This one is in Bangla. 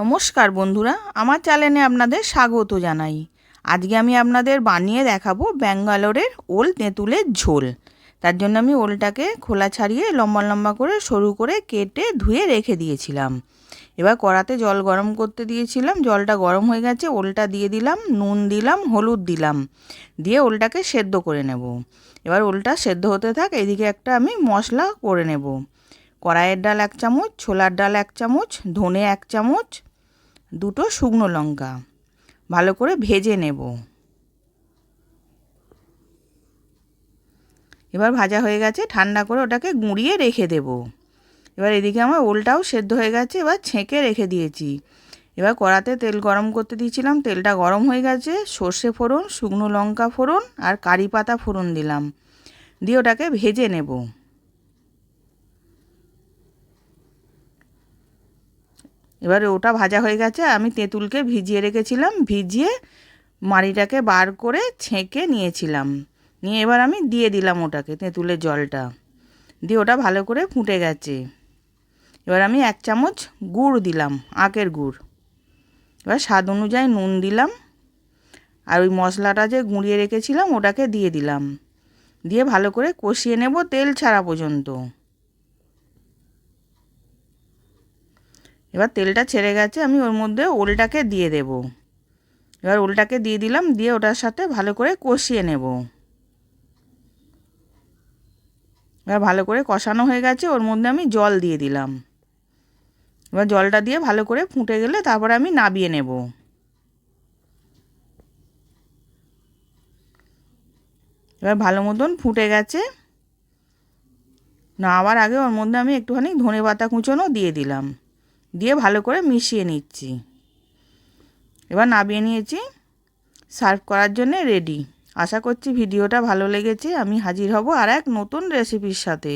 নমস্কার বন্ধুরা, আমার চ্যানেলে আপনাদের স্বাগত জানাই। আজকে আমি আপনাদের বানিয়ে দেখাবো ব্যাঙ্গালোরের ওল তেঁতুলের ঝোল। তার জন্য আমি ওলটাকে খোলা ছাড়িয়ে লম্বা লম্বা করে সরু করে কেটে ধুয়ে রেখে দিয়েছিলাম। এবার কড়াতে জল গরম করতে দিয়েছিলাম, জলটা গরম হয়ে গেছে, ওলটা দিয়ে দিলাম, নুন দিলাম, হলুদ দিলাম, দিয়ে ওলটাকে সেদ্ধ করে নেব। এবার ওলটা সেদ্ধ হতে থাক, এদিকে একটা আমি মশলা করে নেব। কড়াইয়ের ডাল এক চামচ, ছোলার ডাল এক চামচ, ধনে এক চামচ দুটো শুকনো লঙ্কা। ভালো করে ভেজে নেব। এবার ভাজা হয়ে গেছে, ঠান্ডা করে ওটাকে গুঁড়িয়ে রেখে দেব। এবার এদিকে আমার ওলটাও সেদ্ধ হয়ে গেছে, এবার ছেঁকে রেখে দিয়েছি। এবার কড়াতে তেল গরম করতে দিয়েছিলাম, তেলটা গরম হয়ে গেছে, সর্ষে ফোড়ন, শুকনো লঙ্কা ফোড়ন আর কারি পাতা ফোড়ন দিলাম। দিয়ে ওটাকে ভেজে নেব। এবারে ওটা ভাজা হয়ে গেছে, আমি তেঁতুলকে ভিজিয়ে রেখেছিলাম, ভিজিয়ে মাড়িটাকে বার করে ছেঁকে নিয়েছিলাম। নিয়ে এবার আমি দিয়ে দিলাম ওটাকে, তেঁতুলের জলটা। দিয়ে ওটা ভালো করে ফুটে গেছে। এবার আমি এক চামচ গুড় দিলাম, আখের গুড়। এবার স্বাদ অনুযায়ী নুন দিলাম, আর ওই মশলাটা যে গুঁড়িয়ে রেখেছিলাম ওটাকে দিয়ে দিলাম। দিয়ে ভালো করে কষিয়ে নেব তেল ছাড়া পর্যন্ত। এবার তেলটা ছেড়ে গেছে, আমি ওর মধ্যে ওলটাকে দিয়ে দেব। এবার ওলটাকে দিয়ে দিলাম, দিয়ে ওটার সাথে ভালো করে কষিয়ে নেব। এবার ভালো করে কষানো হয়ে গেছে, ওর মধ্যে আমি জল দিয়ে দিলাম। এবার জলটা দিয়ে ভালো করে ফুটে গেলে তারপরে আমি নাবিয়ে নেব। এবার ভালো মতন ফুটে গেছে। নামাবার আগে ওর মধ্যে আমি একটুখানি ধনে পাতা কুচোনো দিয়ে দিলাম। দিয়ে ভালো করে মিশিয়ে নিচ্ছি। এবার নামিয়ে নিয়েছি। সার্ভ করার জন্যে রেডি আশা করছি ভিডিওটা ভালো লেগেছে। আমি হাজির হব আর এক নতুন রেসিপির সাথে।